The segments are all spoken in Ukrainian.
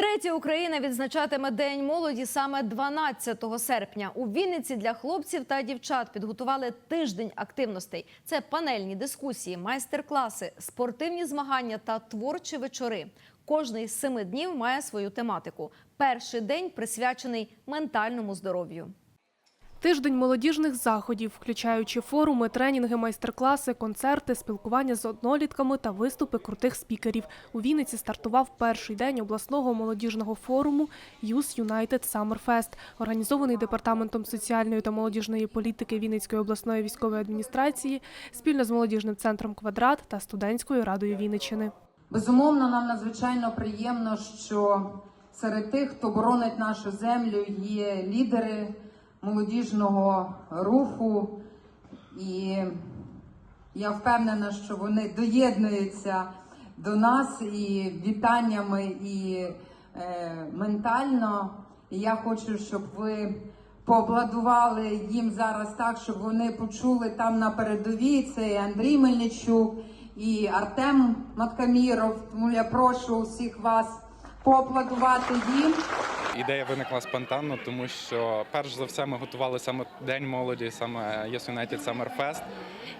Втретє Україна відзначатиме День молоді саме 12 серпня. У Вінниці для хлопців та дівчат підготували тиждень активностей. Це панельні дискусії, майстер-класи, спортивні змагання та творчі вечори. Кожний з семи днів має свою тематику. Перший день присвячений ментальному здоров'ю. Тиждень молодіжних заходів, включаючи форуми, тренінги, майстер-класи, концерти, спілкування з однолітками та виступи крутих спікерів. У Вінниці стартував перший день обласного молодіжного форуму Youth United Summer Fest, організований департаментом соціальної та молодіжної політики Вінницької обласної військової адміністрації спільно з молодіжним центром Квадрат та студентською радою Вінниччини. Безумовно, нам надзвичайно приємно, що серед тих, хто боронить нашу землю, є лідери молодіжного руху, і я впевнена, що вони доєднуються до нас і вітаннями, і е, ментально. І я хочу, щоб ви пообладували їм зараз так, щоб вони почули там на передовій. Це і Андрій Мельничук, і Артем Маткаміров. Тому я прошу усіх вас поаплодувати їм. Ідея виникла спонтанно, тому що перш за все ми готували саме День молоді, саме Yes United Summer Fest.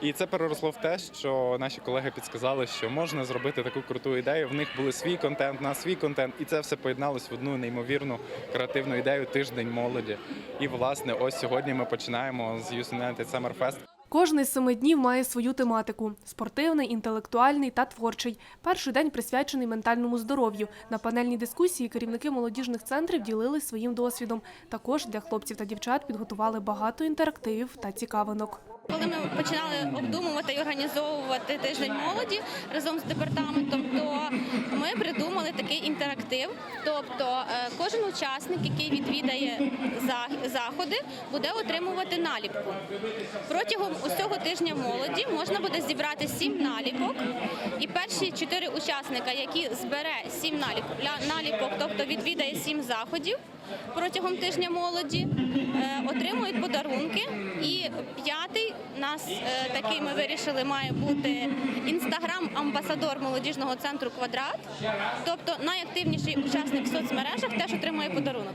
І це переросло в те, що наші колеги підсказали, що можна зробити таку круту ідею. В них були свій контент, на свій контент, і це все поєдналось в одну неймовірну креативну ідею тиждень молоді. І власне, ось сьогодні ми починаємо з Youth United Summer Fest. Кожний з семи днів має свою тематику: спортивний, інтелектуальний та творчий. Перший день присвячений ментальному здоров'ю. На панельній дискусії керівники молодіжних центрів ділились своїм досвідом. Також для хлопців та дівчат підготували багато інтерактивів та цікавинок. Коли ми починали обдумувати і організовувати тиждень молоді разом з департаментом, то ми придумали такий інтерактив. Тобто е, кожен учасник, який відвідає заходи, буде отримувати наліпку. Протягом усього тижня молоді можна буде зібрати сім наліпок, і перші чотири учасника, які збере сім наліпок, тобто відвідає сім заходів протягом тижня молоді, е, отримують подарунки. І п'ятий нас е, такий ми вирішили має бути інстаграм-амбасадор молодіжного центру Квадрат. Тобто найактивніший учасник в соцмережах теж отримує подарунок.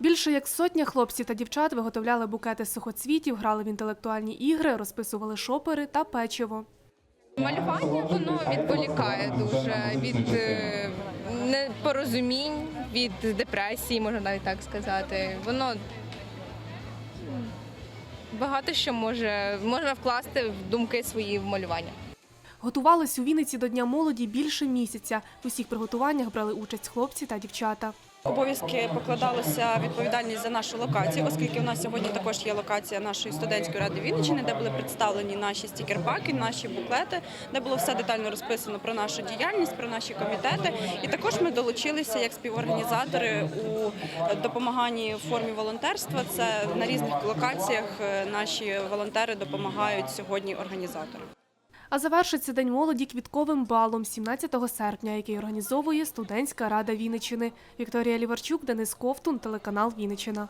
Більше як сотня хлопців та дівчат виготовляли букети сухоцвітів, грали в інтелектуальні ігри, розписували шопери та печиво. Малювання воно відволікає дуже від е, непорозумінь, від депресії, можна навіть так сказати. Воно багато що може можна вкласти в думки свої в малювання. Готувались у Вінниці до Дня молоді більше місяця. В усіх приготуваннях брали участь хлопці та дівчата. Обов'язки покладалося відповідальність за нашу локацію, оскільки у нас сьогодні також є локація нашої студентської ради Вінниччини, де були представлені наші стікерпаки, наші буклети, де було все детально розписано про нашу діяльність, про наші комітети. І також ми долучилися як співорганізатори у допомаганні в формі волонтерства. Це на різних локаціях е, наші волонтери допомагають сьогодні організаторам. А завершиться День молоді квітковим балом 17 серпня, який організовує студентська рада Вінничини. Вікторія Ліварчук, Денис Ковтун, телеканал Вінниччина.